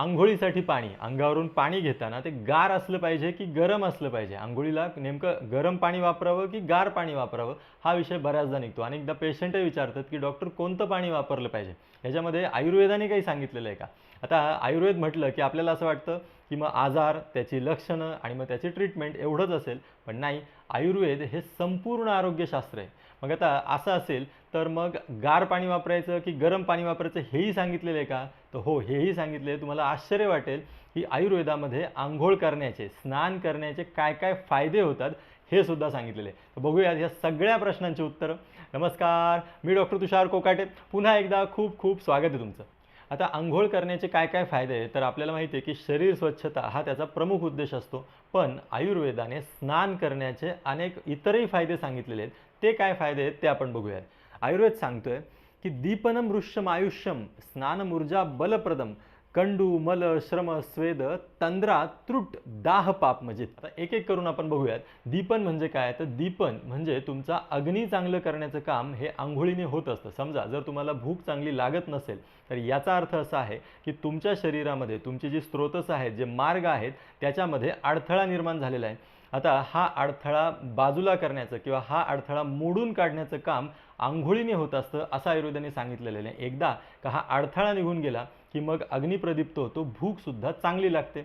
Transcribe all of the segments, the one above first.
आंघोळीसाठी पाणी अंगावरून पाणी घेताना ते गार असलं पाहिजे की गरम असलं पाहिजे? आंघोळीला नेमकं गरम पाणी वापरावं की गार पाणी वापरावं? हा विषय बऱ्याचदा निघतो. आणि एकदा पेशंटही विचारतात की डॉक्टर कोणतं पाणी वापरलं पाहिजे? ह्याच्यामध्ये आयुर्वेदाने काही सांगितलेलं आहे का? आता आयुर्वेद म्हटलं की आपल्याला असं वाटतं की मग आजार त्याची लक्षणं आणि मग त्याची ट्रीटमेंट एवढंच असेल. पण नाही आयुर्वेद हे संपूर्ण आरोग्यशास्त्र आहे. मग आता असं असेल तर मग गार पाणी वापरायचं की गरम पाणी वापरायचं हेही सांगितलेलं आहे का? तर हो हेही सांगितले तुम्हाला आश्चर्य वाटेल की आयुर्वेदामध्ये आंघोळ करण्याचे स्नान करण्याचे काय काय फायदे होतात हे सुद्धा सांगितलेले तर बघूयात ह्या सगळ्या प्रश्नांची उत्तरं. नमस्कार मी डॉक्टर तुषार कोकाटे. पुन्हा एकदा खूप खूप स्वागत आहे तुमचं. आता आंघोळ करण्याचे काय काय फायदे आहेत? तर आपल्याला माहिती आहे की शरीर स्वच्छता हा त्याचा प्रमुख उद्देश असतो. पण आयुर्वेदाने स्नान करण्याचे अनेक इतरही फायदे सांगितलेले आहेत. ते काय फायदे आहेत ते आपण बघूयात. आयुर्वेद सांगतोय की दीपनम वृष्यम आयुष्यम स्नानमूर्जा बलप्रदम कंडू मल श्रम स्वेद तंद्रा त्रुट दाह पाप म्हणजे. आता एक एक करून आपण बघूयात. दीपन म्हणजे काय? तर दीपन म्हणजे तुमचा अग्नी चांगलं करण्याचं काम हे आंघोळीने होत असतं. समजा जर तुम्हाला भूक चांगली लागत नसेल तर याचा अर्थ असा आहे की तुमच्या शरीरामध्ये तुमची जी स्रोतस आहेत जे मार्ग आहेत त्याच्यामध्ये अडथळा निर्माण झालेला आहे. आता हा अडथळा बाजूला करण्याचं किंवा हा अडथळा मोडून काढण्याचं काम आंघोळीने होत असतं असं आयुर्वेदाने सांगितलेलं आहे. एकदा का हा अडथळा निघून गेला की मग अग्निप्रदीप्त होतो भूकसुद्धा चांगली लागते.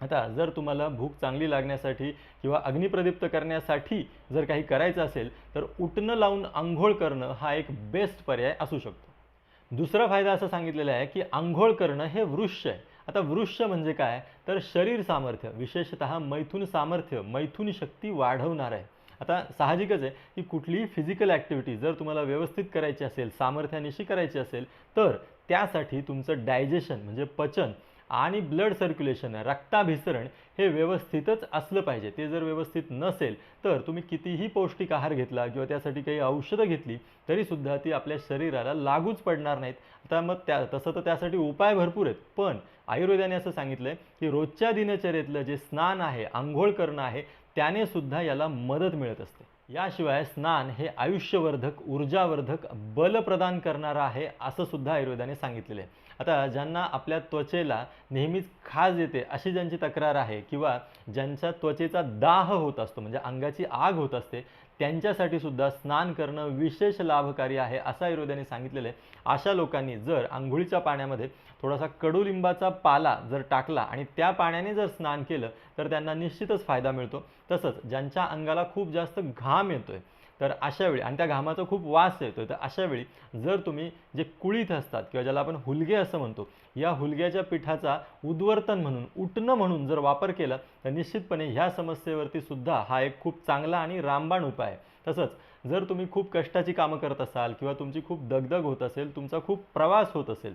आता जर तुम्हाला भूक चांगली लागण्यासाठी किंवा अग्निप्रदीप्त करण्यासाठी जर काही करायचं असेल तर उठणं लावून आंघोळ करणं हा एक बेस्ट पर्याय असू शकतो. दुसरा फायदा असं सांगितलेला आहे की आंघोळ करणं हे वृक्ष आहे. आता वृक्ष म्हणजे काय? तर शरीर सामर्थ्य विशेषतः मैथून सामर्थ्य मैथून शक्ती वाढवणार आहे. आता साहजिकच आहे की कुठलीही फिजिकल ॲक्टिव्हिटी जर तुम्हाला व्यवस्थित करायची असेल सामर्थ्यानिशी करायची असेल तर त्यासाठी तुमचं डायजेशन म्हणजे पचन आणि ब्लड सर्क्युलेशन रक्ताभिसरण हे व्यवस्थितच असलं पाहिजे. ते जर व्यवस्थित नसेल तर तुम्ही कितीही पौष्टिक आहार घेतला किंवा त्यासाठी काही औषधं घेतली तरीसुद्धा ती आपल्या शरीराला लागूच पडणार नाहीत. आता मग त्या तसं तर त्यासाठी उपाय भरपूर आहेत. पण आयुर्वेदाने असं सांगितलं आहे की रोजच्या दिनचर्येतलं जे स्नान आहे आंघोळ करणं आहे त्याने सुद्धा याला मदत मिळत असते. याशिवाय स्नान हे आयुष्यवर्धक ऊर्जावर्धक बल प्रदान करणारं आहे असं सुद्धा आयुर्वेदाने सांगितलेलं आहे. आता ज्यांना आपल्या त्वचेला नेहमीच खाज येते अशी ज्यांची तक्रार आहे किंवा ज्यांच्या त्वचेचा दाह होत असतो म्हणजे अंगाची आग होत असते त्यांच्यासाठी सुद्धा स्नान करणं विशेष लाभकारी आहे असं आयुर्वेदाने सांगितलेलं आहे. अशा लोकांनी जर आंघोळीच्या पाण्यामध्ये थोडासा कडुलिंबाचा पाला जर टाकला आणि त्या पाण्याने जर स्नान केलं तर त्यांना निश्चितच फायदा मिळतो. तसंच ज्यांच्या अंगाला खूप जास्त घाम येतोय तर अशावेळी आणि त्या घामाचा खूप वास येतो तर अशावेळी जर तुम्ही जे कुळीत असतात किंवा ज्याला आपण हुलगे असं म्हणतो या हुलग्याच्या पिठाचा उद्वर्तन म्हणून उठणं म्हणून जर वापर केला तर निश्चितपणे ह्या समस्येवरती सुद्धा हा एक खूप चांगला आणि रामबाण उपाय आहे. तसंच जर तुम्ही खूप कष्टाची कामं करत असाल किंवा तुमची खूप दगदग होत असेल तुमचा खूप प्रवास होत असेल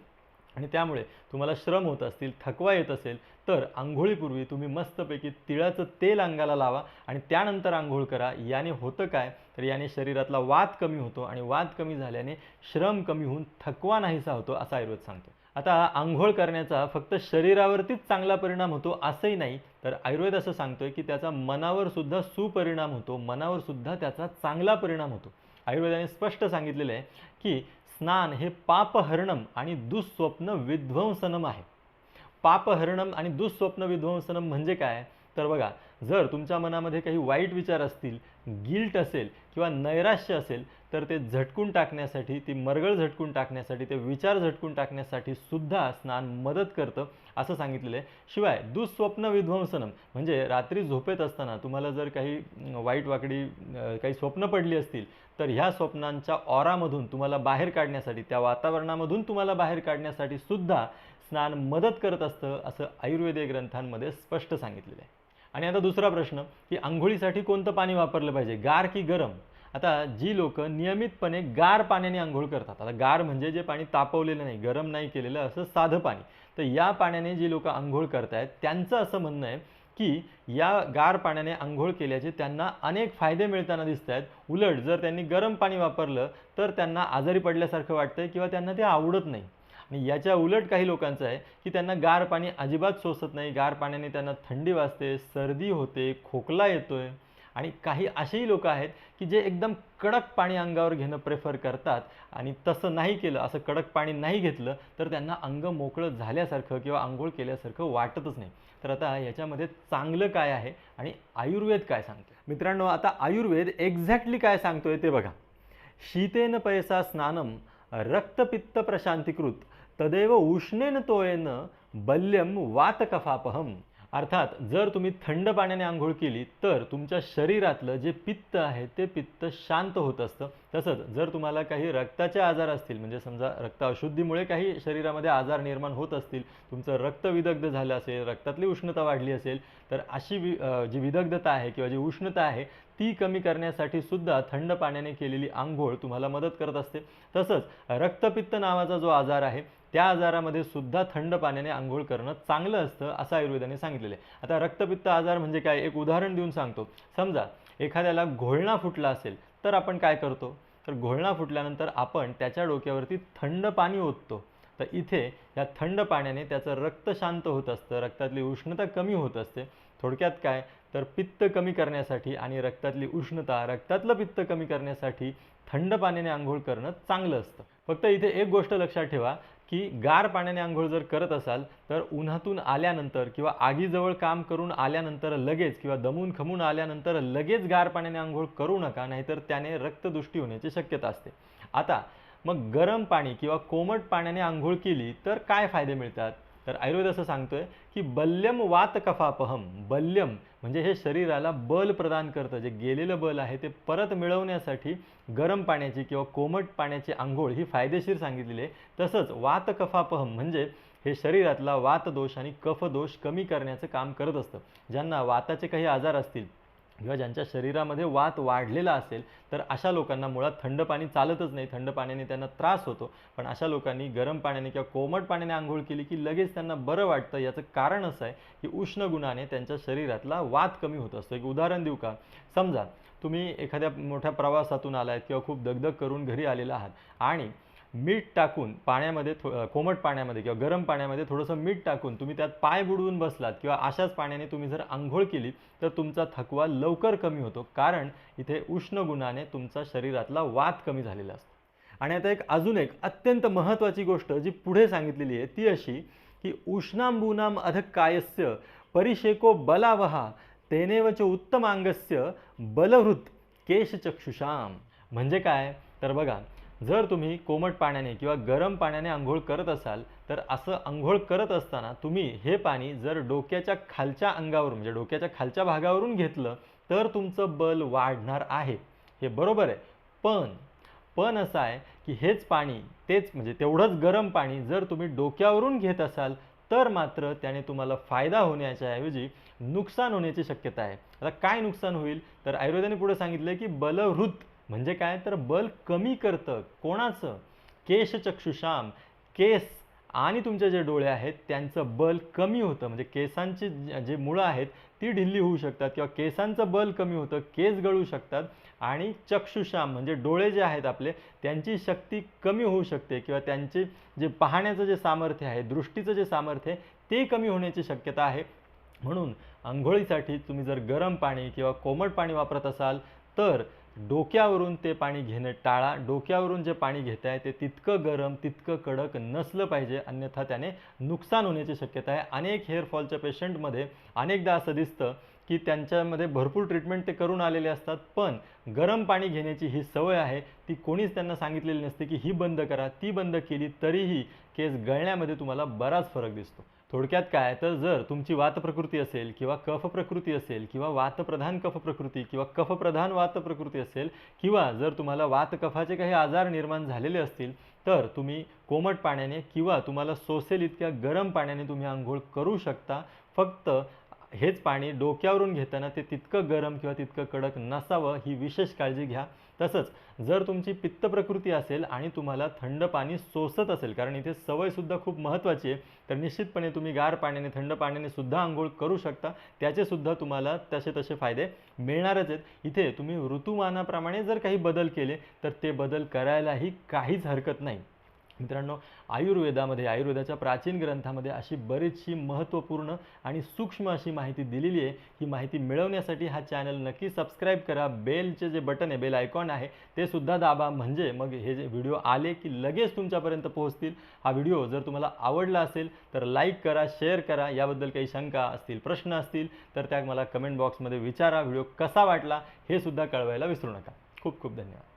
आणि त्यामुळे तुम्हाला श्रम होत असतील थकवा येत असेल तर आंघोळीपूर्वी तुम्ही मस्तपैकी तिळाचं तेल अंगाला लावा आणि त्यानंतर आंघोळ करा. याने होतं काय? तर याने शरीरातला वाद कमी होतो आणि वाद कमी झाल्याने श्रम कमी होऊन थकवा नाहीसा होतो असा आयुर्वेद सांगतो. आता आंघोळ करण्याचा फक्त शरीरावरतीच चांगला परिणाम होतो असंही नाही तर आयुर्वेद असं सांगतोय की त्याचा मनावर सुद्धा सुपरिणाम होतो मनावर सुद्धा त्याचा चांगला परिणाम होतो. आयुर्वेदाने स्पष्ट सांगितलेलं आहे की स्नान हे पापहरणम आणि दुःस्वप्न विध्वंसनम आहे. पापहरणम आणि दुःस्वप्न विध्वंसनम म्हणजे काय? तर बघा जर तुमच्या मनामध्ये काही वाईट विचार असतील गिल्ट असेल किंवा नैराश्य असेल तर ते झटकून टाकण्यासाठी ती मरगळ झटकून टाकण्यासाठी ते विचार झटकून टाकण्यासाठी सुद्धा स्नान मदत करतं असं सांगितलेलं आहे. शिवाय दुःस्वप्न विध्वंसनम म्हणजे रात्री झोपेत असताना तुम्हाला जर काही वाईट वाकडी काही स्वप्न पडली असतील तर ह्या स्वप्नांच्या ऑरामधून तुम्हाला बाहेर काढण्यासाठी त्या वातावरणामधून तुम्हाला बाहेर काढण्यासाठी सुद्धा स्नान मदत करत असतं असं आयुर्वेदीय ग्रंथांमध्ये स्पष्ट सांगितलेलं आहे. आणि आता दुसरा प्रश्न की आंघोळीसाठी कोणतं पाणी वापरलं पाहिजे? गार की गरम? आता जी लोक नियमितपणे गार पाण्याने आंघोळ करतात आता गार म्हणजे जे पाणी तापवलेलं नाही गरम नाही केलेलं असं साधं पाणी तर या पाण्याने जी लोक आंघोळ करतायत त्यांचं असं म्हणणं आहे की या गार पाण्याने आंघोळ केल्याचे त्यांना अनेक फायदे मिळताना दिसत आहेत उलट जर त्यांनी गरम पाणी वापरलं तर त्यांना आजारी पडल्यासारखं वाटतंय किंवा त्यांना ते आवडत नाही. आणि याच्या उलट काही लोकांचं आहे की त्यांना गार पाणी अजिबात सोसत नाही गार पाण्याने त्यांना थंडी वाजते सर्दी होते खोकला येतोय. आणि काही असेही लोक आहेत की जे एकदम कडक पाणी अंगावर घेणं प्रेफर करतात आणि तसं नाही केलं असं कडक पाणी नाही घेतलं तर त्यांना अंग मोकळं झाल्यासारखं किंवा आंघोळ केल्यासारखं वाटतच नाही. तर आता याच्यामध्ये चांगलं काय आहे आणि आयुर्वेद काय सांगतो मित्रांनो आता आयुर्वेद एक्झॅक्टली काय सांगतोय ते बघा. शीतेन पैसा स्नानम रक्तपित्त प्रशांतीकृत तदेव उष्णेन तोयेन बल्यम वातकफापहम. अर्थात जर तुम्ही थंड पाण्याने आंघोळ केली तर तुमच्या शरीरातलं जे पित्त आहे ते पित्त शांत होत असतं. तसंच जर तुम्हाला काही रक्ताचे आजार असतील म्हणजे समजा रक्त अशुद्धीमुळे काही शरीरामध्ये आजार निर्माण होत असतील तुमचं रक्त विदग्ध झालं असेल रक्तातली उष्णता वाढली असेल तर अशी वि जी विदग्धता आहे किंवा जी उष्णता आहे ती कमी करण्यासाठी सुद्धा थंड पाण्याने केलेली आंघोळ तुम्हाला मदत करत असते. तसंच रक्तपित्त नावाचा जो आजार आहे त्या आजारामध्ये सुद्धा थंड पाण्याने आंघोळ करणं चांगलं असतं असं आयुर्वेदाने सांगितलेलं आहे. आता रक्तपित्त आजार म्हणजे काय? एक उदाहरण देऊन सांगतो. समजा एखाद्याला घोळणा फुटला असेल तर आपण काय करतो? तर घोळणा फुटल्यानंतर आपण त्याच्या डोक्यावरती थंड पाणी ओततो. तर इथे या थंड पाण्याने त्याचं रक्त शांत होत असतं रक्तातली उष्णता कमी होत असते. थोडक्यात काय? तर पित्त कमी करण्यासाठी आणि रक्तातली उष्णता रक्तातलं पित्त कमी करण्यासाठी थंड पाण्याने आंघोळ करणं चांगलं असतं. फक्त इथे एक गोष्ट लक्षात ठेवा की गार पाण्याने आंघोळ जर करत असाल तर उन्हातून आल्यानंतर किंवा आगीजवळ काम करून आल्यानंतर लगेच किंवा दमून खमून आल्यानंतर लगेच गार पाण्याने आंघोळ करू नका नाहीतर त्याने रक्तदृष्टी होण्याची शक्यता असते. आता मग गरम पाणी किंवा कोमट पाण्याने आंघोळ केली तर काय फायदे मिळतात? तर आयुर्वेद असं सांगतोय की बल्यम वात कफापहम बल्यम म्हणजे हे शरीराला बल प्रदान करतं. जे गेलेलं बल आहे ते परत मिळवण्यासाठी गरम पाण्याची किंवा कोमट पाण्याची आंघोळ ही फायदेशीर सांगितलेली आहे. तसंच वात कफापहम म्हणजे हे शरीरातला वातदोष आणि कफदोष कमी करण्याचं काम करत असतं. ज्यांना वाताचे काही आजार असतील किंवा ज्यांच्या शरीरामध्ये वात वाढलेला असेल तर अशा लोकांना मुळात थंड पाणी चालतच नाही. थंड पाण्याने त्यांना त्रास होतो. पण अशा लोकांनी गरम पाण्याने किंवा कोमट पाण्याने आंघोळ केली की लगेच त्यांना बरं वाटतं. याचं कारण असं आहे की उष्ण गुणाने त्यांच्या शरीरातला वात कमी होत असतो. एक उदाहरण देऊ का? समजा तुम्ही एखाद्या मोठ्या प्रवासातून आलात किंवा खूप दगदग करून घरी आलेला आहात आणि मीठ टाकून पाण्यामध्ये थो कोमट पाण्यामध्ये किंवा गरम पाण्यामध्ये थोडंसं मीठ टाकून तुम्ही त्यात पाय बुडवून बसलात किंवा अशाच पाण्याने तुम्ही जर आंघोळ केली तर तुमचा थकवा लवकर कमी होतो. कारण इथे उष्ण गुणाने तुमचा शरीरातला वात कमी झालेला असतो. आणि आता एक अजून एक अत्यंत महत्त्वाची गोष्ट जी पुढे सांगितलेली आहे ती अशी की उष्णांबूनाम अधक कायस्य परिशेको बलावहा तेनेवच उत्तमांगस्य बलहृत केशचक्षुषाम. म्हणजे काय? तर बघा जर तुम्ही कोमट पाण्याने किंवा गरम पाण्याने आंघोळ करत असाल तर असं आंघोळ करत असताना तुम्ही हे पाणी जर डोक्याच्या खालच्या अंगावरून म्हणजे डोक्याच्या खालच्या भागावरून घेतलं तर तुमचं बल वाढणार आहे. हे बरोबर आहे. पण पण असं आहे की हेच पाणी तेच म्हणजे तेवढंच गरम पाणी जर तुम्ही डोक्यावरून घेत असाल तर मात्र त्याने तुम्हाला फायदा होण्याच्या ऐवजी नुकसान होण्याची शक्यता आहे. आता काय नुकसान होईल? तर आयुर्वेदाने पुढे सांगितलं की बलहृत म्हणजे काय? तर बल कमी करतं. कोणाचं? केशचक्षुषाम केस आणि तुमचे जे डोळे आहेत त्यांचं बल कमी होतं. म्हणजे केसांची जे मुळं आहेत ती ढिल्ली होऊ शकतात किंवा केसांचं बल कमी होतं केस गळू शकतात आणि चक्षुषाम म्हणजे डोळे जे आहेत आपले त्यांची शक्ती कमी होऊ शकते किंवा त्यांचे जे पाहण्याचं जे सामर्थ्य आहे दृष्टीचं जे सामर्थ्य आहे ते कमी होण्याची शक्यता आहे. म्हणून आंघोळीसाठी तुम्ही जर गरम पाणी किंवा कोमट पाणी वापरत असाल तर डोक्यावरून ते पाणी घेणं टाळा डोक्यावरून जे पाणी घेताय ते तितकं गरम तितकं कडक नसलं पाहिजे अन्यथा त्याने नुकसान होण्याची शक्यता आहे. अनेक हेअरफॉलच्या पेशंटमध्ये अनेकदा असं दिसतं की त्यांच्यामध्ये भरपूर ट्रीटमेंट ते करून आलेले असतात पण गरम पाणी घेण्याची ही सवय आहे ती कोणीच त्यांना सांगितलेली नसते की ही बंद करा ती बंद केली तरीही केस गळण्यामध्ये तुम्हाला बराच फरक दिसतो. थोडक्यात काय? तर जर तुमची वात प्रकृती असेल किंवा कफ प्रकृती असेल किंवा वातप्रधान कफ प्रकृती किंवा कफप्रधान वात प्रकृती असेल किंवा जर तुम्हाला वात कफाचे काही आजार निर्माण झालेले असतील तर तुम्ही कोमट पाण्याने किंवा तुम्हाला सोसेल इतक्या गरम पाण्याने तुम्ही आंघोळ करू शकता. फक्त हेच पाणी डोक्यावरून घेताना ते तितकं गरम किंवा तितकं कडक नसावं ही विशेष काळजी घ्या. तसंच जर तुमची पित्त प्रकृती असेल आणि तुम्हाला थंड पाणी सोसत असेल कारण इथे सवयसुद्धा खूप महत्त्वाची आहे तर निश्चितपणे तुम्ही गार पाण्याने थंड पाण्याने सुद्धा आंघोळ करू शकता. त्याचेसुद्धा तुम्हाला तसे तसे फायदे मिळणारच आहेत. इथे तुम्ही ऋतुमानाप्रमाणे जर काही बदल केले तर ते बदल करायलाही काहीच हरकत नाही. मित्रांनो आयुर्वेदामध्ये आयुर्वेदाच्या प्राचीन ग्रंथामध्ये अशी बरीचशी महत्त्वपूर्ण आणि सूक्ष्म अशी माहिती दिलेली आहे. ही माहिती मिळवण्यासाठी हा चॅनल नक्की सबस्क्राईब करा. बेलचे जे बटन आहे बेल आयकॉन आहे ते सुद्धा दाबा. म्हणजे मग हे जे व्हिडिओ आले की लगेच तुमच्यापर्यंत पोहोचतील. हा व्हिडिओ जर तुम्हाला आवडला असेल तर लाईक करा शेअर करा. याबद्दल काही शंका असतील प्रश्न असतील तर त्या मला कमेंट बॉक्समध्ये विचारा. व्हिडिओ कसा वाटला हे सुद्धा कळवायला विसरू नका. खूप खूप धन्यवाद.